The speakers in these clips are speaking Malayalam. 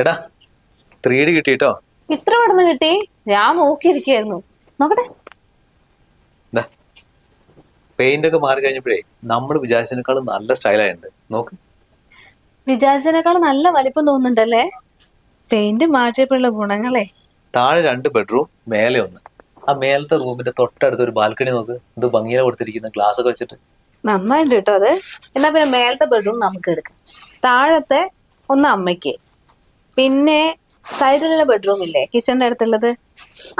എടാ ത്രീ ഡി കിട്ടിട്ടോ ഇത്ര പെട്ടെന്ന് കിട്ടി? ഞാൻ നോക്കിയിരിക്കായിരുന്നു നോക്കട്ടെ. പെയിന്റ് ഒക്കെ മാറി കഴിഞ്ഞപ്പോഴേ നമ്മൾ വിചാരിച്ചതിനേക്കാളും നല്ല സ്റ്റൈലായിട്ടുണ്ട്. നോക്ക്. വിചാരിച്ചതിനേക്കാൾ നല്ല വലിപ്പം തോന്നുന്നുണ്ടല്ലേ? പെയിന്റ് മാറ്റിയപ്പോഴുള്ള ഗുണങ്ങളെ. താഴെ രണ്ട് ബെഡ്റൂം മേലെ ഒന്ന്. ആ മേലത്തെ റൂമിന്റെ തൊട്ടടുത്ത് ഒരു ബാൽക്കണി നോക്ക്. ഇത് ഭംഗിയിലെ കൊടുത്തിരിക്കുന്ന ഗ്ലാസ് ഒക്കെ വെച്ചിട്ട്. നന്നായിട്ട് കേട്ടോ അത്. എന്നാ പിന്നെ മേലത്തെ ബെഡ്റൂം നമുക്ക് എടുക്കാം. താഴത്തെ ഒന്ന് അമ്മയ്ക്ക്. പിന്നെ സൈഡിലുള്ള ബെഡ്റൂം ഇല്ലേ? കിച്ചണിന്റെ അടുത്തുള്ളത്?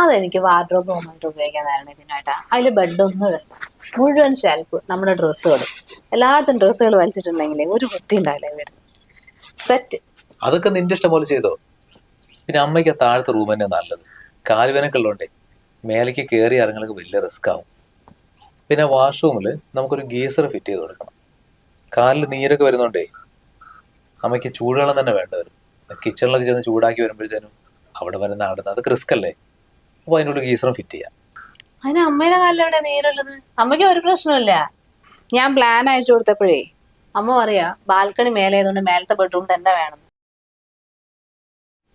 അതെനിക്ക് വാർഡ്രോബ് റൂമായിട്ട് ഉപയോഗിക്കാനായിരുന്നു ഇതിനായിട്ടാ. അതിൽ ബെഡൊന്നും മുഴുവൻ ഷെൽഫ് നമ്മുടെ ഡ്രസ്സുകൾ എല്ലായിടത്തും ഡ്രസ്സുകൾ വലിച്ചിട്ടുണ്ടെങ്കിലേ ഒരു വൃത്തി ഉണ്ടാവില്ല വരുന്നത് സെറ്റ് അതൊക്കെ നിന്റെ ഇഷ്ടം പോലെ ചെയ്തോ? പിന്നെ അമ്മയ്ക്ക് താഴത്തെ റൂം തന്നെ നല്ലത്. കാലുവേനൊക്കെ ഉള്ളതുകൊണ്ടേ മേലേക്ക് കയറി ഇറങ്ങലൊക്കെ വലിയ റിസ്ക് ആവും. പിന്നെ വാഷ്റൂമിൽ നമുക്കൊരു ഗീസർ ഫിറ്റ് ചെയ്ത് കൊടുക്കണം. കാലിൽ നീരൊക്കെ വരുന്നുണ്ടേ അമ്മയ്ക്ക് ചൂടുവെള്ളം തന്നെ വേണ്ട വരും കിച്ചണിലൊക്കെ ചെന്ന് ചൂടാക്കി വരുമ്പോഴത്തേനും അവിടെ വരെ നടന്നത് അത് റിസ്ക് അല്ലേ? അപ്പോൾ അതിനുള്ള ഗീസറും ഫിറ്റ് ചെയ്യാം. അതിന് അമ്മയുടെ കാലിൽ എവിടെ നേരുള്ളത്? അമ്മയ്ക്ക് ഒരു പ്രശ്നമില്ല ഞാൻ പ്ലാൻ അയച്ചു കൊടുത്തപ്പോഴേ അമ്മ പറയാ ബാൽക്കണി മേലെ ആയതുകൊണ്ട് മേലത്തെ ബെഡ്റൂം തന്നെ വേണം.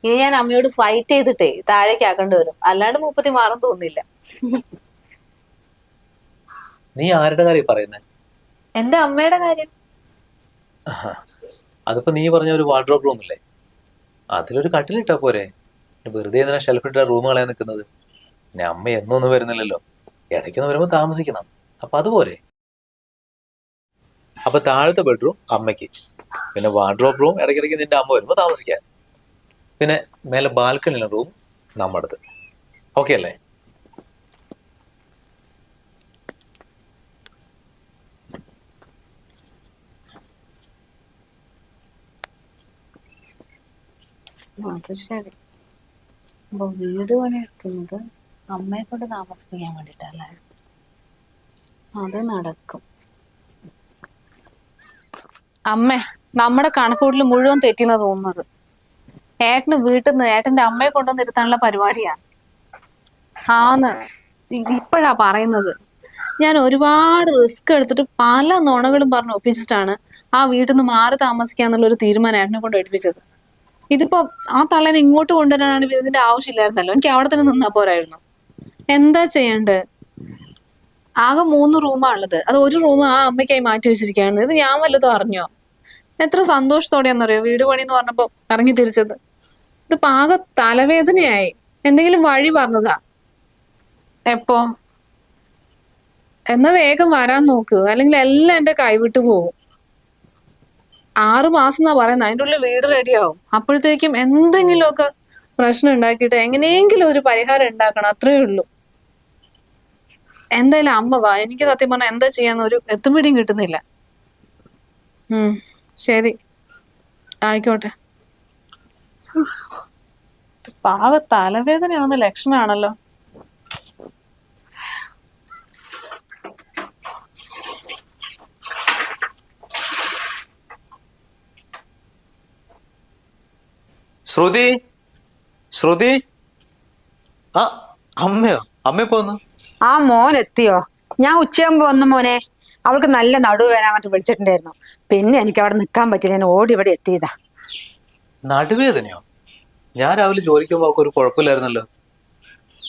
ഇനി ഞാൻ അമ്മയോട് ഫൈറ്റ് ചെയ്തിട്ടേ താഴേക്ക് ആക്കേണ്ടി വരും. അല്ലാണ്ട് മുപ്പത്തി മാറും തോന്നില്ല നീ ആരുടെ കാര്യം പറയുന്നേ? എന്റെ അമ്മയുടെ കാര്യം. അതിപ്പോ നീ പറഞ്ഞ ഒരു വാർഡ്രോബ് റൂം ഇല്ലേ? അതിലൊരു കട്ടിലിട്ടാ പോരെ. വെറുതെ എന്തിനാ ഷെൽഫിട്ട റൂം കളയാൻ നിൽക്കുന്നത് പിന്നെ അമ്മ എന്നൊന്നും വരുന്നില്ലല്ലോ. ഇടയ്ക്കൊന്ന് വരുമ്പോൾ താമസിക്കണം. അപ്പൊ അതുപോലെ. അപ്പൊ താഴത്തെ ബെഡ്റൂം അമ്മയ്ക്ക്. പിന്നെ വാർഡ്രോബ് റൂം ഇടയ്ക്കിടയ്ക്ക് നിന്റെ അമ്മ വരുമ്പോൾ താമസിക്കാൻ. പിന്നെ മേലെ ബാൽക്കണിയിലെ റൂം നമ്മുടെ അടുത്ത് ഓക്കെ അല്ലേ? അത് ശരി. അപ്പൊ വീട് പണിയെടുക്കുന്നത് അമ്മയെ കൊണ്ട് താമസിപ്പിക്കാൻ വേണ്ടിട്ടല്ലേ? അത് നടക്കും. അമ്മ നമ്മുടെ കണക്കൂട്ടിൽ മുഴുവൻ തെറ്റിന്ന് തോന്നുന്നത്. ഏട്ടന് വീട്ടിൽ നിന്ന് ഏട്ടന്റെ അമ്മയെ കൊണ്ടുവന്ന് ഇരുത്താനുള്ള പരിപാടിയാണ് ആന്ന്. ഇപ്പോഴാ പറയുന്നത്. ഞാൻ ഒരുപാട് റിസ്ക് എടുത്തിട്ട് പല നുണകളും പറഞ്ഞ് ഒപ്പിച്ചിട്ടാണ് ആ വീട്ടിൽ നിന്ന് മാറി താമസിക്കാന്നുള്ള ഒരു തീരുമാനം ഏട്ടനെ കൊണ്ട് എടുപ്പിച്ചത്. ഇതിപ്പോ ആ തള്ളനെ ഇങ്ങോട്ട് കൊണ്ടുവരാനാണ് ഇതിന്റെ ആവശ്യമില്ലായിരുന്നല്ലോ. എനിക്ക് അവിടെ തന്നെ നിന്നാ പോരായിരുന്നു. എന്താ ചെയ്യണ്ടേ? ആകെ മൂന്ന് റൂമാ ഉള്ളത്. അത് ഒരു റൂം ആ അമ്മയ്ക്കായി മാറ്റി വെച്ചിരിക്കുകയാണ് ഇത് ഞാൻ വല്ലതും അറിഞ്ഞോ? എത്ര സന്തോഷത്തോടെയാണെന്നറിയോ? വീട് പണി എന്ന് പറഞ്ഞപ്പോ ഇറങ്ങി തിരിച്ചത്. ഇത് ആകെ തലവേദനയായി. എന്തെങ്കിലും വഴി പറഞ്ഞതാ. എപ്പോ? എന്നാ വേഗം വരാൻ നോക്ക്. അല്ലെങ്കിൽ എല്ലാം എന്റെ കൈവിട്ടു പോകും. ആറ് മാസം എന്നാ പറയുന്നത് അതിന്റെ ഉള്ളിൽ വീട് റെഡിയാവും അപ്പോഴത്തേക്കും എന്തെങ്കിലുമൊക്കെ പ്രശ്നം ഉണ്ടാക്കിയിട്ട് എങ്ങനെയെങ്കിലും ഒരു പരിഹാരം ഉണ്ടാക്കണം. അത്രേ ഉള്ളൂ. എന്തായാലും അമ്മ വാ. എനിക്ക് സത്യം പറഞ്ഞാൽ എന്താ ചെയ്യാന്ന് ഒരു എത്തുപിടിയും കിട്ടുന്നില്ല. ഉം. ശരി. ആയിക്കോട്ടെ. പാവ തലവേദനയാവുന്ന ലക്ഷണമാണല്ലോ ശ്രുതി? ശ്രുതി? ആ അമ്മയോ? അമ്മ പോന്നു ആ മോൻ എത്തിയോ? ഞാൻ ഉച്ചയാകുമ്പോ വന്നു മോനെ. അവൾക്ക് നല്ല നടുവ് വരാൻ വേണ്ടി വിളിച്ചിട്ടുണ്ടായിരുന്നു. പിന്നെ എനിക്ക് അവിടെ നിൽക്കാൻ പറ്റില്ല. ഞാൻ ഓടി ഇവിടെ എത്തിയതാ. നടുവേദനയോ? ഞാൻ രാവിലെ ജോലിക്ക് പോകുമ്പോൾ അവൾക്ക് ഒരു കുഴപ്പമില്ലായിരുന്നല്ലോ.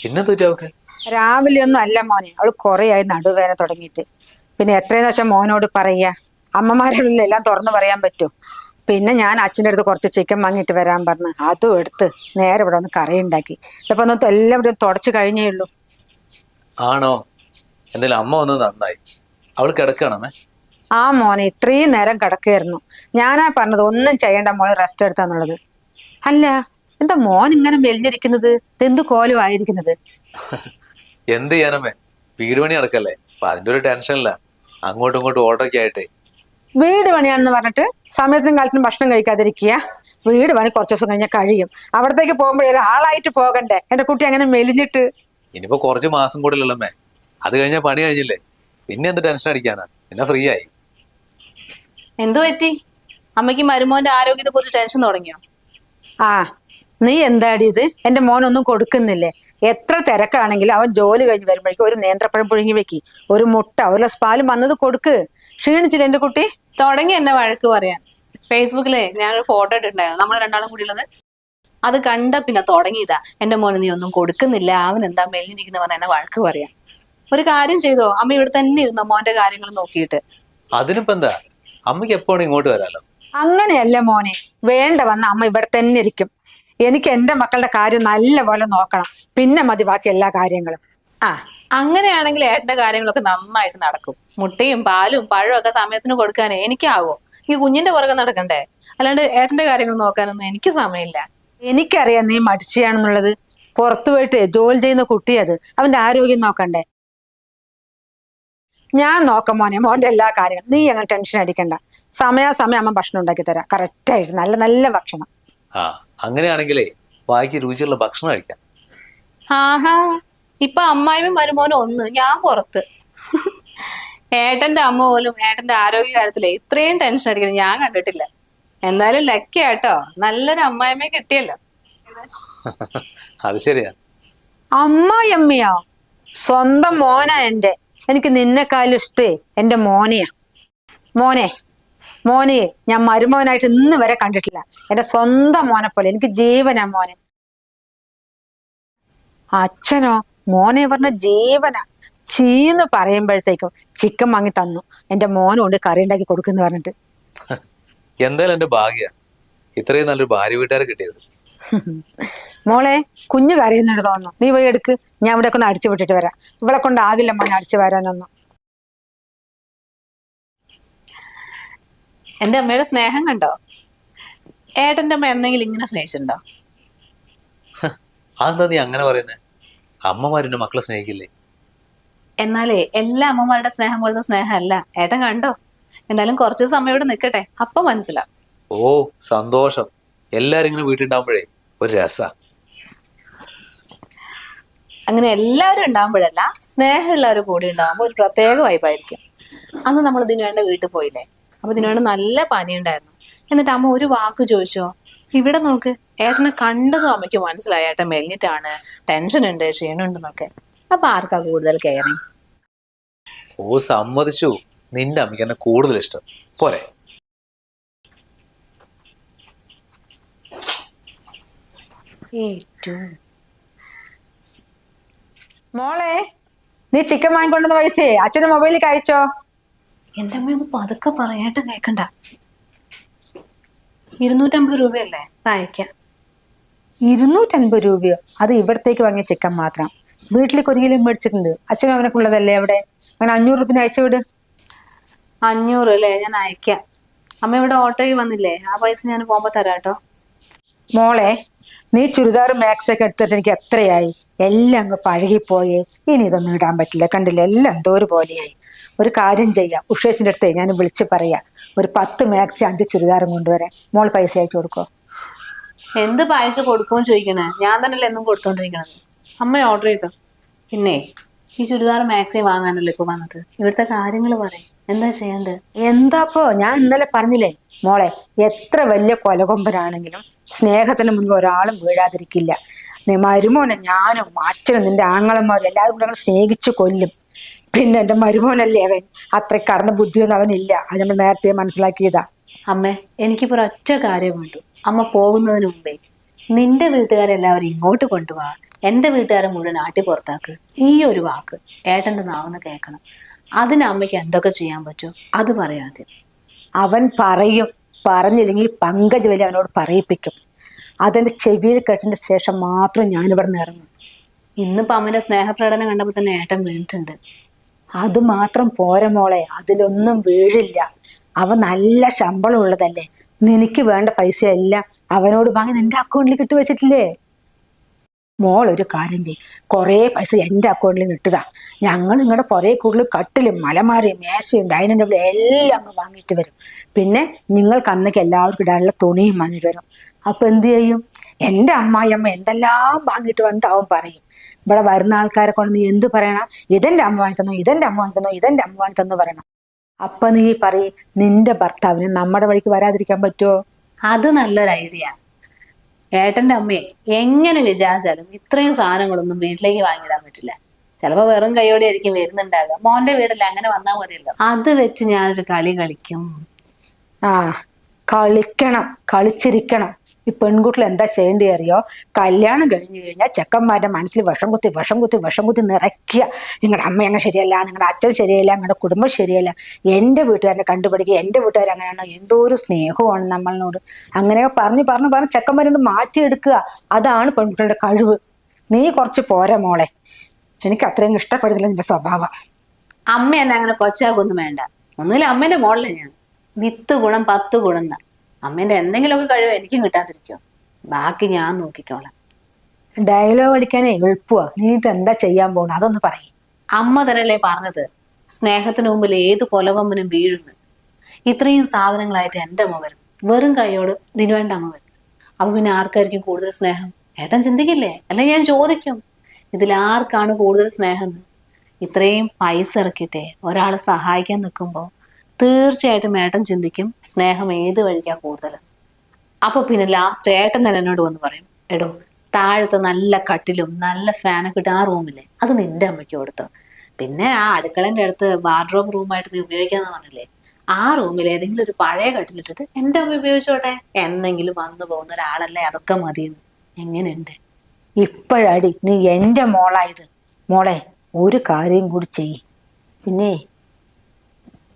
പിന്നെ തെറ്റി അവക്ക് രാവിലെ ഒന്നും അല്ല മോനെ. അവൾ കൊറേയായി നടുവേദന നടുവേന തുടങ്ങിയിട്ട്. പിന്നെ എത്രയെന്ന് വെച്ചാൽ മോനോട് പറയാ അമ്മമാരുടെ എല്ലാം തുറന്നു പറയാൻ പറ്റും പിന്നെ ഞാൻ അച്ഛന്റെ അടുത്ത് കുറച്ച് ചിക്കൻ വാങ്ങിയിട്ട് വരാൻ പറഞ്ഞു. അതും എടുത്ത് നേരെ ഇവിടെ ഒന്ന് കറി ഉണ്ടാക്കി. ഇപ്പൊ ഒന്ന് എല്ലാം ഇവിടെ തുടച്ച് കഴിഞ്ഞേ ഉള്ളൂ. ആണോ? എന്തായാലും അമ്മ ഒന്ന് നന്നായി. അവൾ കിടക്കണമേ ആ മോനെ ഇത്രയും നേരം കിടക്കുകയായിരുന്നു. ഞാനാ പറഞ്ഞത് ഒന്നും ചെയ്യേണ്ട മോളെ റെസ്റ്റ് എടുത്താന്നുള്ളത് അല്ല എന്താ മോൻ ഇങ്ങനെ മെലിഞ്ഞിരിക്കുന്നത്? എന്ത് കോലും ആയിരിക്കുന്നത് എന്ത് ചെയ്യാനമ്മേ വീട് പണി നടക്കല്ലേ? അപ്പൊ അതിന്റെ ഒരു ടെൻഷനില്ല അങ്ങോട്ടും ഇങ്ങോട്ടും ഓട്ടൊക്കെ ആയിട്ടേ. വീട് പണിയാണെന്ന് പറഞ്ഞിട്ട് സമയത്തിനും കാലത്തിനും ഭക്ഷണം കഴിക്കാതിരിക്കുക. വീട് പണി കുറച്ച് ദിവസം കഴിഞ്ഞാൽ കഴിയും. അവിടത്തേക്ക് പോകുമ്പോഴേ ആളായിട്ട് പോകണ്ടേ? എന്റെ കുട്ടി അങ്ങനെ മെലിഞ്ഞിട്ട്. ഇനിയിപ്പോ കുറച്ച് മാസം കൂടെ ഉള്ളമ്മേ അത് കഴിഞ്ഞാൽ പണി കഴിഞ്ഞില്ലേ? പിന്നെ എന്ത് ടെൻഷൻ അടിക്കാനാണ് പിന്നെ ഫ്രീ ആയി എന്തു പറ്റി? അമ്മയ്ക്ക് മരുമോന്റെ ആരോഗ്യത്തെ കുറിച്ച് ടെൻഷൻ തുടങ്ങിയോ? ആ നീ എന്താടി ഇത്? എന്റെ മോനൊന്നും കൊടുക്കുന്നില്ലേ? എത്ര തിരക്കാണെങ്കിലും അവൻ ജോലി കഴിഞ്ഞ് വരുമ്പോഴേക്കും ഒരു നേന്ത്രപ്പഴം പുഴുങ്ങി വെക്കി. ഒരു മുട്ട ഒരു ഗ്ലാസ് പാലും വന്നത് കൊടുക്ക്. ക്ഷീണിച്ചില്ല എന്റെ കുട്ടി? തുടങ്ങി എന്നെ വഴക്ക് പറയാൻ. ഫേസ്ബുക്കിലെ ഞാനൊരു ഫോട്ടോ ഇട്ടിട്ടുണ്ടായിരുന്നു. നമ്മൾ രണ്ടാളും കൂടി ഉള്ളത് അത് കണ്ട പിന്നെ തുടങ്ങിയതാ. എന്റെ മോന് നീ ഒന്നും കൊടുക്കുന്നില്ല. അവൻ എന്താ മെലിഞ്ഞിരിക്കുന്ന പറഞ്ഞ എന്നെ വഴക്ക് പറയാം ഒരു കാര്യം ചെയ്തോ? അമ്മ ഇവിടെ തന്നെ ഇരുന്നോ മോന്റെ കാര്യങ്ങൾ നോക്കിയിട്ട്? അതിനിപ്പോ എന്താ? അമ്മയ്ക്ക് എപ്പോഴും ഇങ്ങോട്ട് വരാലോ? അങ്ങനെയല്ല മോനെ. വേണ്ട വന്ന അമ്മ ഇവിടെ തന്നെ ഇരിക്കും. എനിക്ക് എന്റെ മക്കളുടെ കാര്യം നല്ലപോലെ നോക്കണം. പിന്നെ മതി ബാക്കി എല്ലാ കാര്യങ്ങളും. ആ അങ്ങനെയാണെങ്കിൽ ഏട്ടന്റെ കാര്യങ്ങളൊക്കെ നന്നായിട്ട് നടക്കും. മുട്ടയും പാലും പഴവും ഒക്കെ സമയത്തിന് കൊടുക്കാനേ എനിക്കാവോ? ഈ കുഞ്ഞിന്റെ പുറകെ നടക്കണ്ടേ? അല്ലാണ്ട് ഏട്ടന്റെ കാര്യങ്ങൾ നോക്കാനൊന്നും എനിക്ക് സമയമില്ല. എനിക്കറിയാം നീ മടിച്ചാണെന്നുള്ളത്. പുറത്തു പോയിട്ട് ജോലി ചെയ്യുന്ന കുട്ടി അത്. അവന്റെ ആരോഗ്യം നോക്കണ്ടേ? ഞാൻ നോക്കാം മോനെ മോന്റെ എല്ലാ കാര്യങ്ങളും. നീ അങ്ങനെ ടെൻഷൻ അടിക്കണ്ട. സമയാസമയം അമ്മ ഭക്ഷണം ഉണ്ടാക്കി തരാം. കറക്റ്റ് ആയിട്ട് നല്ല നല്ല ഭക്ഷണം. ആ അങ്ങനെയാണെങ്കിലേ വായിക്ക് രുചിയുള്ള ഭക്ഷണം കഴിക്കാം. ആഹാ. ഇപ്പൊ അമ്മായിയും മരുമോനും ഒന്ന് ഞാൻ പുറത്ത്. ഏട്ടന്റെ അമ്മ പോലും ഏട്ടന്റെ ആരോഗ്യ കാര്യത്തിൽ ഇത്രയും ടെൻഷൻ അടിക്കുന്നത് ഞാൻ കണ്ടിട്ടില്ല. എന്തായാലും ലക്കി ആട്ടോ. നല്ലൊരു അമ്മായിമ്മയെ കിട്ടിയല്ലോ. അത് ശരിയാ. അമ്മായിയമ്മയോ? സ്വന്തം മോനാ എന്റെ. എനിക്ക് നിന്നെക്കാളും ഇഷ്ടേ എന്റെ മോനെയാ. മോനെ മോനെ ഞാൻ മരുമോനായിട്ട് ഇന്ന് വരെ കണ്ടിട്ടില്ല. എന്റെ സ്വന്തം മോനെ പോലെ എനിക്ക് ജീവനാ മോനെ. അച്ഛനോ? മോനെ പറഞ്ഞ ജീവന. ചീന്ന് പറയുമ്പോഴത്തേക്കും ചിക്കൻ വാങ്ങി തന്നു. എന്റെ മോനെ കൊണ്ട് കറി ഉണ്ടാക്കി കൊടുക്കുന്നു പറഞ്ഞിട്ട്. എന്തായാലും എന്റെ ഭാഗ്യ. ഇത്രയും നല്ലൊരു ഭാര്യ വീട്ടുകാരെ കിട്ടിയത്. മോളെ കുഞ്ഞു കരയുന്നുണ്ട് തോന്നുന്നു. നീ പോയി എടുക്ക്. ഞാൻ ഇവിടെ ഒന്ന് അടിച്ചു വിട്ടിട്ട് വരാം. ഇവിടെ കൊണ്ട് ആകില്ല മോനെ അടിച്ചു വരാനൊന്നും. എന്റെ അമ്മയുടെ സ്നേഹം കണ്ടോ? ഏട്ടന്റെ അമ്മ എന്തെങ്കിലും ഇങ്ങനെ സ്നേഹിച്ചിട്ടുണ്ടോ? അതെന്താ നീ അങ്ങനെ പറയുന്നേ? അമ്മമാരുടെ മക്കളെ സ്നേഹിക്കില്ലേ? എന്നാലേ എല്ലാ അമ്മമാരുടെ സ്നേഹം പോലത്തെ സ്നേഹമല്ല. ഏട്ടൻ കണ്ടോ? എന്തായാലും കുറച്ച് സമയം ഇവിടെ നിൽക്കട്ടെ അപ്പൊ മനസ്സിലാവും. ഓ സന്തോഷം. എല്ലാരും ഇങ്ങനെ വീട്ടിണ്ടാവുമ്പോഴേ ഒരു രസ. അങ്ങനെ എല്ലാവരും ഉണ്ടാകുമ്പോഴല്ല സ്നേഹമുള്ളവരും കൂടി ഉണ്ടാകുമ്പോൾ ഒരു പ്രത്യേക വൈബായിരിക്കും. അന്ന് നമ്മൾ ഇതിനുവേണ്ട വീട്ടിൽ പോയില്ലേ? അപ്പൊ ഇതിനുവേണ്ട നല്ല പനി ഉണ്ടായിരുന്നു എന്നിട്ട് അമ്മ ഒരു വാക്ക് ചോദിച്ചോ? ഇവിടെ നോക്ക്. ഏട്ടനെ കണ്ടതും അമ്മയ്ക്ക് മനസ്സിലായി. ഏട്ടൻ മെലിഞ്ഞിട്ടാണ്. ടെൻഷൻ ഉണ്ട് ക്ഷീണുണ്ടെന്നൊക്കെ അപ്പൊ ആർക്കാ കൂടുതൽ കെയറിങ് ഓ സമ്മതിച്ചു. നിന്റെ അമ്മയ്ക്ക് എന്നെ കൂടുതൽ ഇഷ്ടം. പോരെ. മോളെ നീ ചിക്കൻ വാങ്ങിക്കൊണ്ടുവന്ന പൈസയെ അച്ഛന്റെ മൊബൈലിൽ അയച്ചോ എന്റെ അമ്മ ഒന്ന് പതുക്കെ പറയട്ടെ കേക്കണ്ട. ഇരുന്നൂറ്റമ്പത് രൂപയല്ലേ? അയക്കാം ഇരുന്നൂറ്റൻപത് രൂപയോ? അത് ഇവിടത്തേക്ക് വാങ്ങിയ ചിക്കൻ മാത്രം. വീട്ടിലേക്ക് ഒരിക്കലും കിലോ മേടിച്ചിട്ടുണ്ട്. അച്ഛനും അവനക്കുള്ളതല്ലേ അവിടെ? അങ്ങനെ അഞ്ഞൂറ് റുപ്പിന് അയച്ചു വിട് അഞ്ഞൂറ് അല്ലേ? ഞാൻ അയക്കാം. അമ്മ ഇവിടെ ഓട്ടോയിൽ വന്നില്ലേ? ആ പൈസ ഞാൻ പോകുമ്പോ തരാം കേട്ടോ. മോളെ നീ ചുരിദാറും മാക്സ് ഒക്കെ എടുത്തിട്ട് എനിക്ക് എത്രയായി? എല്ലാം അങ്ങ് പഴകിപ്പോയി. ഇനി ഇതൊന്നും ഇടാൻ പറ്റില്ല. കണ്ടില്ല? എല്ലാം എന്തോ ഒരു പോലെയായി. ഒരു കാര്യം ചെയ്യാം. ഉഷേഷിന്റെ അടുത്ത് ഞാൻ വിളിച്ച് പറയാം. ഒരു പത്ത് മാക്സി അഞ്ച് ചുരിദാറും കൊണ്ടുവരാൻ. മോൾ പൈസ അയച്ചു കൊടുക്കോ? എന്ത് പൈസ കൊടുക്കുമെന്ന് ചോദിക്കണേ? ഞാൻ തന്നെയല്ലേ എന്നും കൊടുത്തോണ്ടിരിക്കണത്. അമ്മ ഓർഡർ ചെയ്തോ? പിന്നെ ഈ ചുരിദാർ മാക്സി വാങ്ങാനല്ലേ ഇപ്പൊ വന്നത്? ഇവിടുത്തെ കാര്യങ്ങൾ പറയും. എന്താ ചെയ്യണ്ടേ എന്താപ്പോ? ഞാൻ ഇന്നലെ പറഞ്ഞില്ലേ മോളെ എത്ര വലിയ കൊലകൊമ്പനാണെങ്കിലും സ്നേഹത്തിന് മുൻപ് ഒരാളും വീഴാതിരിക്കില്ല. നീ മരുമോനെ ഞാനും അച്ഛനും നിന്റെ ആങ്ങളന്മാരും എല്ലാവരും കൂടെ സ്നേഹിച്ചു കൊല്ലും. പിന്നെ എന്റെ മരുമോനല്ലേ അവൻ? അത്ര കറന്ന ബുദ്ധിയൊന്നും അവനില്ല. അത് നമ്മൾ നേരത്തെ മനസ്സിലാക്കിയതാ. അമ്മേ എനിക്കിപ്പോ ഒരൊറ്റ കാര്യം വേണ്ടു അമ്മ പോകുന്നതിന് മുമ്പേ നിന്റെ വീട്ടുകാരെല്ലാവരും ഇങ്ങോട്ട് കൊണ്ടുപോവാ എന്റെ വീട്ടുകാരെ മുഴുവൻ നാട്ടി പുറത്താക്ക്. ഈ ഒരു വാക്ക് ഏട്ടന്റെ നാവെന്ന് കേൾക്കണം. അതിന് അമ്മയ്ക്ക് എന്തൊക്കെ ചെയ്യാൻ പറ്റുമോ അത് പറയാതെ അവൻ പറയും. പറഞ്ഞില്ലെങ്കിൽ പങ്കജ് വലിയ അവനോട് പറയിപ്പിക്കും. അതെന്റെ ചെവിയിൽ കേട്ടതിന് ശേഷം മാത്രം ഞാൻ ഇവിടെ നിന്ന് ഇറങ്ങും. ഇന്നിപ്പോ അമ്മന്റെ സ്നേഹപ്രകടനം കണ്ടപ്പോ തന്നെ ഏട്ടൻ വീണിട്ടുണ്ട്. അത് മാത്രം പോര മോളെ അതിലൊന്നും വീഴില്ല. അവ നല്ല ശമ്പളം ഉള്ളതല്ലേ നിനക്ക് വേണ്ട പൈസ അവനോട് വാങ്ങി നിന്റെ അക്കൗണ്ടിൽ ഇട്ട് വെച്ചിട്ടില്ലേ? മോൾ ഒരു കാര്യം ചെയ്യും. കുറേ പൈസ എന്റെ അക്കൗണ്ടിൽ കിട്ടുതാ ഞങ്ങൾ നിങ്ങളുടെ പുറകെ കൂടുതൽ കട്ടിലും മലമാരയും മേശയും ഡൈനിങ് ടേബിളും എല്ലാം അങ്ങ് വാങ്ങിയിട്ട് വരും. പിന്നെ നിങ്ങൾക്ക് അന്നേക്ക് എല്ലാവർക്കും ഇടാനുള്ള തുണിയും വാങ്ങിയിട്ട് വരും. അപ്പൊ എന്ത് ചെയ്യും? എന്റെ അമ്മായിയമ്മ എന്തെല്ലാം വാങ്ങിയിട്ട് വന്നിട്ട് അവൻ പറയും. ഇവിടെ വരുന്ന ആൾക്കാരെ കൊണ്ട് നീ എന്ത് പറയണം? ഇതെന്റെ അമ്മ വാങ്ങി തന്നു ഇതെന്റെ അമ്മ വാങ്ങി തന്നു ഇതെന്റെ അമ്മ വാങ്ങി തന്നു പറയണം. അപ്പൊ നീ പറയും നിന്റെ ഭർത്താവിന് നമ്മുടെ വഴിക്ക് വരാതിരിക്കാൻ പറ്റുമോ അത് നല്ലൊരു ഐഡിയ ഏട്ടന്റെ അമ്മയെ എങ്ങനെ വിചാരിച്ചാലും ഇത്രയും സാധനങ്ങളൊന്നും വീട്ടിലേക്ക് വാങ്ങിടാൻ പറ്റില്ല. ചിലപ്പോ വെറും കൈയോടെ ആയിരിക്കും വരുന്നുണ്ടാകുക മോന്റെ വീടല്ല അങ്ങനെ വന്നാൽ മതിയല്ലോ. അത് വെച്ച് ഞാനൊരു കളി കളിക്കും. ആ കളിക്കണം കളിച്ചിരിക്കണം. ഈ പെൺകുട്ടികൾ എന്താ ചെയ്യേണ്ടി അറിയോ? കല്യാണം കഴിഞ്ഞു കഴിഞ്ഞാൽ ചെക്കന്മാരുടെ മനസ്സിൽ വിഷം കുത്തി വിഷം കുത്തി വിഷം കുത്തി നിറയ്ക്കുക. നിങ്ങളുടെ അമ്മ അങ്ങനെ ശരിയല്ല നിങ്ങളുടെ അച്ഛൻ ശരിയല്ല നിങ്ങളുടെ കുടുംബം ശരിയല്ല. എന്റെ വീട്ടുകാരനെ കണ്ടുപിടിക്കുക എന്റെ വീട്ടുകാർ അങ്ങനെയാണ്? എന്തോ ഒരു സ്നേഹമാണ് നമ്മളോട്. അങ്ങനെ പറഞ്ഞ് പറഞ്ഞ് പറഞ്ഞ് ചെക്കന്മാരോട് മാറ്റിയെടുക്കുക. അതാണ് പെൺകുട്ടികളുടെ കഴിവ്. നീ കുറച്ച് പോരാ മോളെ. എനിക്ക് അത്രയും ഇഷ്ടപ്പെടുന്നില്ല നിന്റെ സ്വഭാവം. അമ്മ എന്നെ അങ്ങനെ കൊച്ചാക്കൊന്നും വേണ്ട. ഒന്നുമില്ല അമ്മേന്റെ മോളിലെ ഞാൻ. വിത്ത് ഗുണം പത്ത് ഗുണം അമ്മേന്റെ എന്തെങ്കിലുമൊക്കെ കഴിവ് എനിക്കും കിട്ടാതിരിക്കോ ബാക്കി ഞാൻ നോക്കിക്കോളാം. ഡയലോഗ് അടിക്കാനേ എളുപ്പമാ നീട്ട് എന്താ ചെയ്യാൻ പോണ? അതൊന്ന് പറയും. അമ്മ തന്നെയല്ലേ പറഞ്ഞത്? സ്നേഹത്തിന് മുമ്പിൽ ഏത് കൊലവമ്പനും വീഴുന്നു. ഇത്രയും സാധനങ്ങളായിട്ട് എന്റെ അമ്മ വരുന്നു. വെറും കൈയോട് ദിനുവേണ്ട അമ്മ വരുന്നു. അപ്പൊ പിന്നെ ആർക്കായിരിക്കും കൂടുതൽ സ്നേഹം? ഏട്ടൻ ചിന്തിക്കില്ലേ? അല്ലെ ഞാൻ ചോദിക്കും. ഇതിൽ ആർക്കാണ് കൂടുതൽ സ്നേഹം? ഇത്രയും പൈസ ഇറക്കിയിട്ടേ ഒരാളെ സഹായിക്കാൻ നിൽക്കുമ്പോൾ തീർച്ചയായിട്ടും ഏട്ടൻ ചിന്തിക്കും. സ്നേഹം ഏത് വഴിക്കാ കൂടുതൽ അപ്പൊ പിന്നെ ലാസ്റ്റ് ഏട്ടൻ തന്നെ എന്നോട് വന്ന് പറയും എടോ താഴത്തെ നല്ല കട്ടിലും നല്ല ഫാനൊക്കെ ഇട്ട് ആ റൂമില്ലേ അത് നിന്റെ അമ്മയ്ക്ക് കൊടുത്തു. പിന്നെ ആ അടുക്കളന്റെ അടുത്ത് വാർഡ്രോബ് റൂമായിട്ട് നീ ഉപയോഗിക്കാന്ന് പറഞ്ഞില്ലേ? ആ റൂമിൽ ഏതെങ്കിലും ഒരു പഴയ കട്ടിലിട്ടിട്ട് എന്റെ അമ്മ ഉപയോഗിച്ചോട്ടെ? എന്നെങ്കിലും വന്നു പോകുന്ന ഒരാളല്ലേ? അതൊക്കെ മതിയെന്ന്. എങ്ങനെയുണ്ട്? ഇപ്പോഴടി നീ എന്റെ മോളായത് മോളെ ഒരു കാര്യം കൂടി ചെയ്യ്. പിന്നെ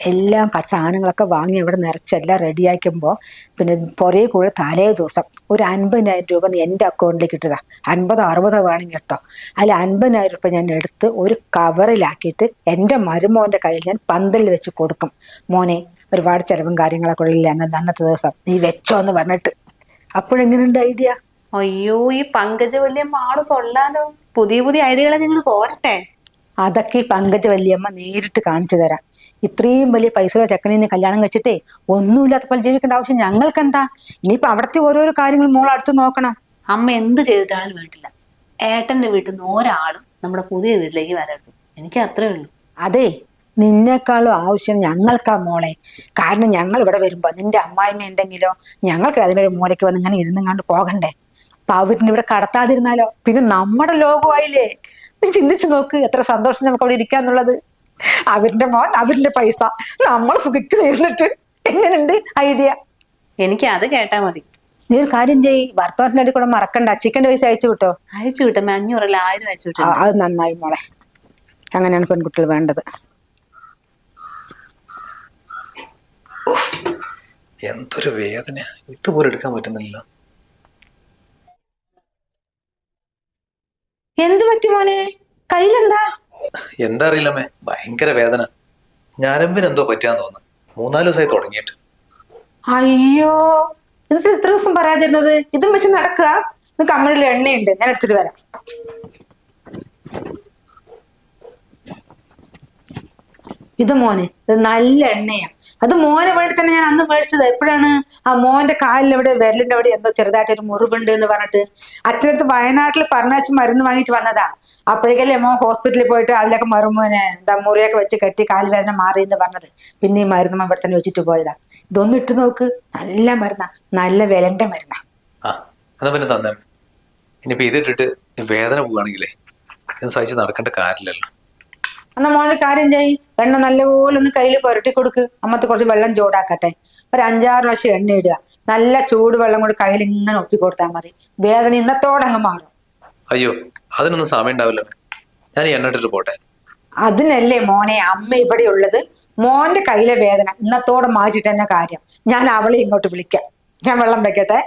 എല്ലാം സാധനങ്ങളൊക്കെ വാങ്ങി അവിടെ നിറച്ചെല്ലാം റെഡിയാക്കുമ്പോൾ പിന്നെ പുറകെ കൂടെ തലേ ദിവസം ഒരു അൻപതിനായിരം രൂപ നീ എന്റെ അക്കൗണ്ടിലേക്ക് ഇട്ടതാ. അൻപതോ അറുപതോ വേണമെങ്കിൽ കേട്ടോ. അതിൽ അൻപതിനായിരം രൂപ ഞാൻ എടുത്ത് ഒരു കവറിലാക്കിയിട്ട് എന്റെ മരുമോന്റെ കയ്യിൽ ഞാൻ പന്തലിൽ വെച്ച് കൊടുക്കും. മോനെ ഒരുപാട് ചിലവും കാര്യങ്ങളൊക്കെ ഉള്ളില്ല എന്നാൽ അന്നത്തെ ദിവസം? നീ വെച്ചോ എന്ന് പറഞ്ഞിട്ട്. അപ്പോഴെങ്ങനെയുണ്ട് ഐഡിയ? അയ്യോ ഈ പങ്കജ വല്യമ്മ ആൾ കൊള്ളാലോ. പുതിയ പുതിയ ഐഡിയകളെ നിങ്ങൾ പോരട്ടെ. അതൊക്കെ ഈ പങ്കജ വല്യമ്മ നേരിട്ട് കാണിച്ചു തരാം. ഇത്രയും വലിയ പൈസയുള്ള ചെക്കനെ കല്യാണം കഴിച്ചിട്ടേ ഒന്നുമില്ലാത്ത പോലെ ജീവിക്കേണ്ട ആവശ്യം ഞങ്ങൾക്ക് എന്താ ഇനിയിപ്പോ അവിടുത്തെ ഓരോരോ കാര്യങ്ങൾ മോൾ അടുത്ത് നോക്കണം. അമ്മ എന്ത് ചെയ്തിട്ടാണെങ്കിലും വീട്ടില്ല. ഏട്ടന്റെ വീട്ടിൽ നിന്ന് ഒരാളും നമ്മുടെ പുതിയ വീട്ടിലേക്ക് വരരുത്. എനിക്ക് അത്രേ ഉള്ളൂ. അതെ നിന്നെക്കാളും ആവശ്യം ഞങ്ങൾക്കാ മോളെ. കാരണം ഞങ്ങൾ ഇവിടെ വരുമ്പോ നിന്റെ അമ്മായിമ്മ ഉണ്ടെങ്കിലോ ഞങ്ങൾക്ക് അതിനൊരു മൂലയ്ക്ക് വന്ന് ഇങ്ങനെ ഇരുന്നും കണ്ട് പോകണ്ടേ? അപ്പൊ അവരിനെ ഇവിടെ കടത്താതിരുന്നാലോ? പിന്നെ നമ്മുടെ ലോകമായില്ലേ ചിന്തിച്ചു നോക്ക് എത്ര സന്തോഷം നമുക്ക് അവിടെ ഇരിക്കാന്നുള്ളത്. അവരുടെ മോൻ അവരുടെ പൈസ. നമ്മൾ സുഖിക്കണിരുന്നിട്ട് എങ്ങനെയുണ്ട് ഐഡിയ എനിക്ക് അത് കേട്ടാ മതി. നീ ഒരു കാര്യം ചെയ് ഭർത്താവിന്റെ അടി കൂടെ മറക്കണ്ട. ചിക്കന്റെ പൈസ അയച്ചു കിട്ടോ അയച്ചു വിട്ടമ്മ. അഞ്ഞൂറല്ല ആയിരം അയച്ചു കിട്ടും അത് നന്നായി മോളെ. അങ്ങനെയാണ് പെൺകുട്ടികൾ വേണ്ടത്. എന്തൊരു വേദന. ഇതുപോലെ എടുക്കാൻ പറ്റുന്നില്ല എന്ത് പറ്റി മോനെ? കയ്യിലെന്താ? എന്താ അറിയില്ലമ്മേ ഭയങ്കര വേദന. ഞരമ്പിന് എന്തോ പറ്റിയാന്ന് തോന്നുന്നു. മൂന്നാൽ ദിവസമായി തുടങ്ങിയിട്ട്. അയ്യോ എന്നിട്ട് ഇത്ര ദിവസം പറയാതിരുന്നത്? ഇതും വെച്ച് നടക്കുക. ഇത് കമ്മലിൽ എണ്ണയുണ്ട്. ഞാൻ എടുത്തിട്ട് വരാം. ഇത് മോനെ ഇത് നല്ല എണ്ണയാ. അത് മോനെ വേണ്ടി തന്നെ ഞാൻ അന്ന് മേടിച്ചത്. എപ്പോഴാണ്? ആ മോന്റെ കാലിൽ എവിടെ വിരലിന്റെ അവിടെ എന്തോ ചെറുതായിട്ട് ഒരു മുറിവുണ്ട് എന്ന് പറഞ്ഞിട്ട് അച്ഛനടുത്ത് വയനാട്ടിൽ പറഞ്ഞാച്ച് മരുന്ന് വാങ്ങിയിട്ട് വന്നതാ. അപ്പോഴേക്കല്ലേ മോൻ ഹോസ്പിറ്റലിൽ പോയിട്ട് അതിലൊക്കെ മറുമോനെ എന്താ മുറിയൊക്കെ വെച്ച് കെട്ടി കാലിൽ വേദന മാറി എന്ന് പറഞ്ഞത്. പിന്നെ ഈ മരുന്ന് അവിടെ തന്നെ വെച്ചിട്ട് പോയതാ. ഇതൊന്നും ഇട്ട് നോക്ക്. നല്ല മരുന്നാ. നല്ല വിലന്റെ മരുന്നാ. ഇനിയിപ്പോ ഇതിട്ടിട്ട് വേദന പോവുകയാണെങ്കിലേ സഹിച്ച് നടക്കേണ്ട കാര്യമില്ലല്ലോ. എന്നാ മോളുടെ കാര്യം ചെയ്യ്. എണ്ണ നല്ലപോലെ ഒന്ന് കയ്യിൽ പുരട്ടി കൊടുക്ക്. അമ്മത്ത് കുറച്ച് വെള്ളം ചൂടാക്കട്ടെ. ഒരു അഞ്ചാറ് പ്രാവശ്യം എണ്ണ ഇടുക. നല്ല ചൂട് വെള്ളം കൂടി കയ്യിൽ ഇങ്ങനെ ഒപ്പി കൊടുത്താൽ മതി. വേദന ഇന്നത്തോടെ അങ്ങ് മാറും. അയ്യോ അതിനൊന്നും സമയം ഉണ്ടാവില്ല. ഞാൻ എണ്ണ ഇട്ടിട്ട് പോട്ടെ. അതിനല്ലേ മോനെ അമ്മ ഇവിടെ ഉള്ളത്. മോന്റെ കയ്യിലെ വേദന ഇന്നത്തോടെ മാറ്റിട്ട് തന്നെ കാര്യം. ഞാൻ അവളെ ഇങ്ങോട്ട് വിളിക്കാം. ഞാൻ വെള്ളം വെക്കട്ടെ.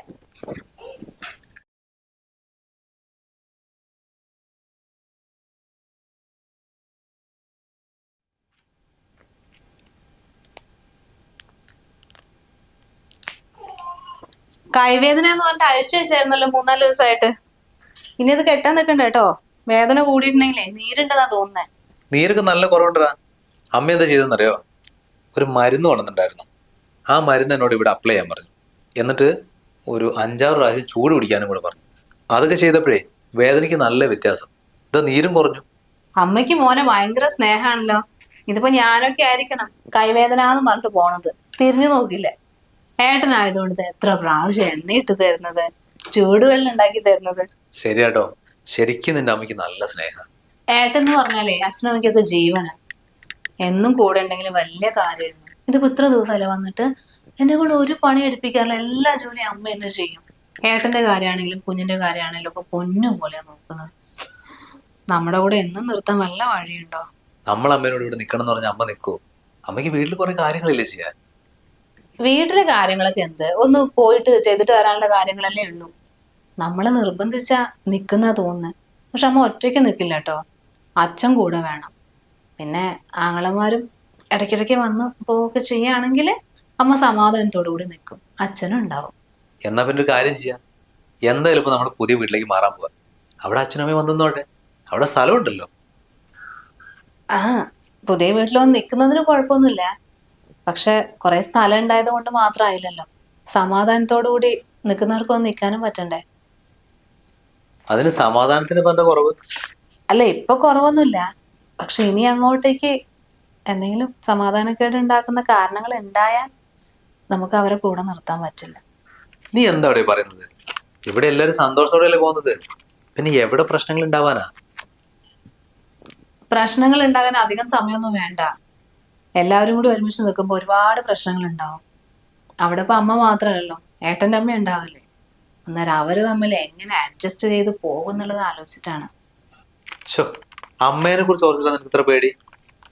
കൈവേദന എന്ന് പറഞ്ഞിട്ട് അഴിച്ചു വെച്ചായിരുന്നല്ലോ മൂന്നാൽ ദിവസമായിട്ട്. ഇനി അത് കെട്ടാൻ നിൽക്കണ്ട കേട്ടോ. വേദന കൂടിയിട്ടുണ്ടെങ്കിലേ നീരുണ്ടെന്നാ തോന്നുന്നേ. നീരൊക്കെ നല്ല കുറവുണ്ടാ അമ്മ എന്താ ചെയ്തെന്നറിയോ ഒരു മരുന്ന് കൊണ്ടുവന്നിട്ടുണ്ടായിരുന്നു. ആ മരുന്ന് എന്നോട് ഇവിടെ അപ്ലൈ ചെയ്യാൻ പറഞ്ഞു. എന്നിട്ട് ഒരു അഞ്ചാറ് പ്രാവശ്യം ചൂട് പിടിക്കാനും കൂടെ പറഞ്ഞു. അതൊക്കെ ചെയ്തപ്പോഴേ വേദനയ്ക്ക് നല്ല വ്യത്യാസം. ഇതാ നീരും കുറഞ്ഞു. അമ്മയ്ക്ക് മോനെ ഭയങ്കര സ്നേഹമാണല്ലോ. ഇതിപ്പോ ഞാനൊക്കെ ആയിരിക്കണം കൈവേദന എന്ന് പറഞ്ഞിട്ട് പോണത്. തിരിഞ്ഞു നോക്കില്ലേ? ഏട്ടനായതുകൊണ്ട് എത്ര പ്രാവശ്യം എണ്ണ ഇട്ട് തരുന്നത്? ചൂടുവെള്ളം ഉണ്ടാക്കി തരുന്നത്? ശരിയാട്ടോ. ശരിക്കും നിന്റെ അമ്മയ്ക്ക് നല്ല സ്നേഹം. ഏട്ടൻ എന്ന് പറഞ്ഞാലേ അച്ഛനും അമ്മയ്ക്കൊക്കെ ജീവനാ. എന്നും കൂടെ ഉണ്ടെങ്കിൽ വലിയ കാര്യമായിരുന്നു. ഇതിപ്പോ ഇത്ര ദിവസമല്ലേ വന്നിട്ട്? എന്നെ കൊണ്ട് ഒരു പണി എടുപ്പിക്കാറില്ല എല്ലാ ജോലിയും അമ്മ എന്നെ ചെയ്യും. ഏട്ടന്റെ കാര്യമാണെങ്കിലും കുഞ്ഞിന്റെ കാര്യമാണെങ്കിലും ഒക്കെ പൊന്നും പോലെ നോക്കുന്നത്. നമ്മുടെ കൂടെ എന്നും നിർത്താൻ വല്ല വഴിയുണ്ടോ? നമ്മൾ അമ്മേനോട് ഇവിടെ നിൽക്കണം എന്ന് പറഞ്ഞാൽ അമ്മ നിൽക്കുമോ അമ്മയ്ക്ക് വീട്ടിൽ കുറെ കാര്യങ്ങളില്ലേ ചെയ്യാൻ? വീട്ടിലെ കാര്യങ്ങളൊക്കെ എന്ത്? ഒന്ന് പോയിട്ട് ചെയ്തിട്ട് വരാനുള്ള കാര്യങ്ങളല്ലേ ഉള്ളൂ. നമ്മൾ നിർബന്ധിച്ചാ നിക്കുന്ന തോന്നുന്നു. പക്ഷെ അമ്മ ഒറ്റയ്ക്ക് നിൽക്കില്ല കേട്ടോ അച്ഛൻ കൂടെ വേണം. പിന്നെ ആങ്ങളമാരും ഇടയ്ക്കിടയ്ക്ക് വന്ന് പോവുകയൊക്കെ ചെയ്യുകയാണെങ്കിൽ അമ്മ സമാധാനത്തോടു കൂടി നിൽക്കും അച്ഛനും ഉണ്ടാവും. എന്നാ പിന്നെ ഒരു കാര്യം ചെയ്യാം. എന്തായാലും ഇപ്പൊ നമ്മൾ പുതിയ വീട്ടിലേക്ക് മാറാൻ പോവാ. അവിടെ അച്ഛനും അമ്മയും വന്നോട്ടെ. അവിടെ സ്ഥലമുണ്ടല്ലോ ആ പുതിയ വീട്ടിൽ വന്ന് നിൽക്കുന്നതിന് കുഴപ്പമൊന്നുമില്ല. പക്ഷെ കുറെ സ്ഥലം ഉണ്ടായത് കൊണ്ട് മാത്രമായില്ലല്ലോ സമാധാനത്തോടു കൂടി നിൽക്കുന്നവർക്കൊന്ന് നിൽക്കാനും പറ്റണ്ടേ? അതിന് സമാധാനത്തിന് എന്താ കുറവ്? അല്ല ഇപ്പൊ കുറവൊന്നുമില്ല. പക്ഷെ ഇനി അങ്ങോട്ടേക്ക് എന്തെങ്കിലും സമാധാനക്കേട് ഉണ്ടാക്കുന്ന കാരണങ്ങൾ ഉണ്ടായാൽ നമുക്ക് അവരെ കൂടെ നിർത്താൻ പറ്റില്ല. നീ എന്താ അവിടെ പറയുന്നത്? ഇവിടെ എല്ലാരും സന്തോഷത്തോടെയല്ലേ പോകുന്നത്? പിന്നെ എവിടെ പ്രശ്നങ്ങൾ ഉണ്ടാവാനാ? പ്രശ്നങ്ങൾ ഉണ്ടാകാൻ അധികം സമയമൊന്നും വേണ്ട. എല്ലാവരും കൂടി ഒരുമിച്ച് നിൽക്കുമ്പോൾ ഒരുപാട് പ്രശ്നങ്ങൾ ഉണ്ടാവും അവിടെ ഇപ്പൊ അമ്മ മാത്രമല്ലല്ലോ ഏട്ടന്റെ അമ്മ ഉണ്ടാവില്ലേ? അന്നേരം അവർ തമ്മിൽ എങ്ങനെ അഡ്ജസ്റ്റ് ചെയ്ത് പോകും എന്നുള്ളത് ആലോചിച്ചിട്ടാണ്. അമ്മേനെ കുറിച്ച് ഓർത്തിട്ടാണ് നിനക്ക് ഇത്ര പേടി?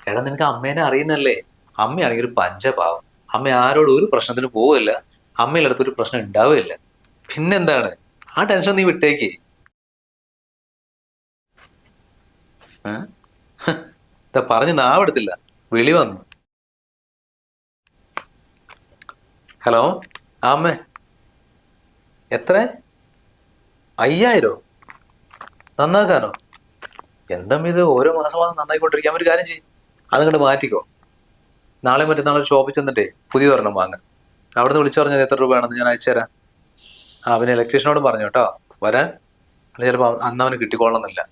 എടാ നിനക്ക് അമ്മേനെ അറിയുന്നല്ലേ? അമ്മയാണെങ്കിൽ ഒരു പഞ്ചപാവം. അമ്മ ആരോടും ഒരു പ്രശ്നത്തിന് പോവില്ല അമ്മയുടെ അടുത്തൊരു പ്രശ്നം ഉണ്ടാവില്ല പിന്നെന്താണ്? ആ ടെൻഷൻ നീ വിട്ടേക്ക്. പറഞ്ഞ് നാവെടുത്തില്ല. വിളി വന്നു. ഹലോ? ആമേ. എത്ര? അയ്യായിരോ? നന്നാക്കാനോ? എന്തും ഇത് ഓരോ മാസം മാസം നന്നായിക്കൊണ്ടിരിക്കാൻ ഒരു കാര്യം ചെയ്യും. അതങ്ങോട്ട് മാറ്റിക്കോ. നാളെ മറ്റന്നാൾ ഷോപ്പിൽ ചെന്നിട്ടേ പുതിയ ഒരെണ്ണം വാങ്ങാം. അവിടുന്ന് വിളിച്ചു പറഞ്ഞത് എത്ര രൂപയാണെന്ന് ഞാൻ അയച്ചു തരാം. ആ അവന് ഇലക്ട്രീഷ്യനോട് പറഞ്ഞു കേട്ടോ. വരാൻ. അല്ല ചിലപ്പോൾ അന്ന് അവന് കിട്ടിക്കോളണമെന്നില്ല.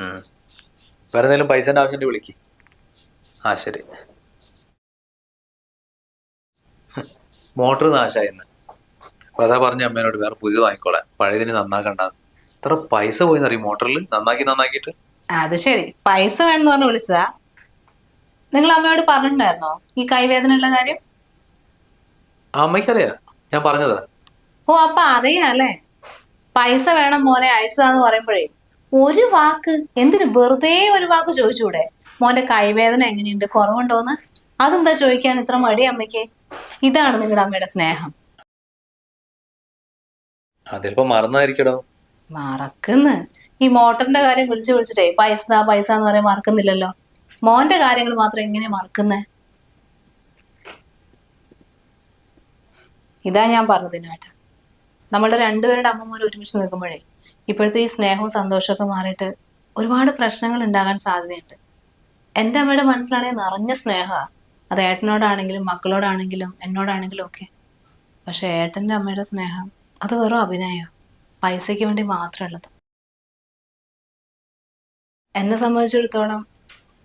വേറെ എന്തെങ്കിലും പൈസേന്റെ ആവശ്യമുണ്ടെങ്കിൽ വിളിക്ക്. ആ ശരി. മോട്ടർ നാശമായിരുന്നു അപ്പൊ അതാ പറഞ്ഞ അമ്മേനോട് വേറെ പുതിയത് വാങ്ങിക്കോളാം പഴയതിന് നന്നാക്കണ്ട ഇത്ര പൈസ പോയിന്നറിയും മോട്ടറിൽ നന്നാക്കി നന്നാക്കിയിട്ട്? അത് ശരി. പൈസ വേണമെന്ന് പറഞ്ഞു വിളിച്ചതാ. നിങ്ങൾ അമ്മയോട് പറഞ്ഞിട്ടുണ്ടായിരുന്നോ ഈ കൈവേദനയുള്ള കാര്യം? അമ്മയ്ക്കറിയാം. ഞാൻ പറഞ്ഞതാ. ഓ അപ്പൊ അറിയാം അല്ലേ പൈസ വേണം മോനെ അയച്ചതാന്ന് പറയുമ്പോഴേ ഒരു വാക്ക് എന്തിനു വെറുതെ ഒരു വാക്ക് ചോദിച്ചൂടെ? മോന്റെ കൈവേദന എങ്ങനെയുണ്ട്? കുറവുണ്ടോന്ന്? അതെന്താ ചോദിക്കാൻ ഇത്ര മടി അമ്മയ്ക്ക്? ഇതാണ് നിങ്ങളുടെ അമ്മയുടെ സ്നേഹം. മറന്നായിരിക്കടോ? മറക്കുന്ന്. ഈ മോട്ടറിന്റെ കാര്യം വിളിച്ചു വിളിച്ചിട്ടേ പൈസ പൈസ എന്ന് പറയാൻ മറക്കുന്നില്ലല്ലോ. മോന്റെ കാര്യങ്ങൾ മാത്രം എങ്ങനെ മറക്കുന്നേ? ഇതാ ഞാൻ പറഞ്ഞത് ഏട്ടാ നമ്മളുടെ രണ്ടുപേരുടെ അമ്മമാർ ഒരുമിച്ച് നിൽക്കുമ്പോഴേ ഇപ്പോഴത്തെ ഈ സ്നേഹവും സന്തോഷമൊക്കെ മാറിയിട്ട് ഒരുപാട് പ്രശ്നങ്ങൾ ഉണ്ടാകാൻ സാധ്യതയുണ്ട്. എന്റെ അമ്മയുടെ മനസ്സിലാണെങ്കിൽ നിറഞ്ഞ സ്നേഹമാണ് അത് ഏട്ടനോടാണെങ്കിലും മക്കളോടാണെങ്കിലും എന്നോടാണെങ്കിലും ഒക്കെ. പക്ഷെ ഏട്ടന്റെ അമ്മയുടെ സ്നേഹം അത് വെറും അഭിനയം. പൈസയ്ക്ക് വേണ്ടി മാത്രമുള്ളത്. എന്നെ സംബന്ധിച്ചിടത്തോളം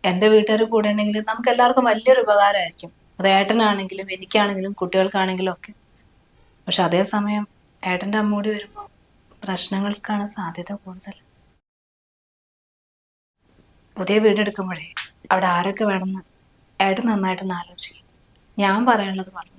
എന്റെ വീട്ടുകാർ കൂടെ ഉണ്ടെങ്കിൽ നമുക്ക് എല്ലാവർക്കും വലിയൊരു ഉപകാരമായിരിക്കും. അത് ഏട്ടനാണെങ്കിലും എനിക്കാണെങ്കിലും കുട്ടികൾക്കാണെങ്കിലും ഒക്കെ. പക്ഷെ അതേസമയം ഏട്ടന്റെ അമ്മ കൂടി വരുമ്പോൾ പ്രശ്നങ്ങൾക്കാണ് സാധ്യത കൂടുതൽ. പുതിയ വീടെടുക്കുമ്പോഴേ അവിടെ ആരൊക്കെ വേണമെന്ന് ഏട്ടൻ നന്നായിട്ടൊന്ന് ആലോചിക്കും. ഞാൻ പറയാനുള്ളത് പറഞ്ഞു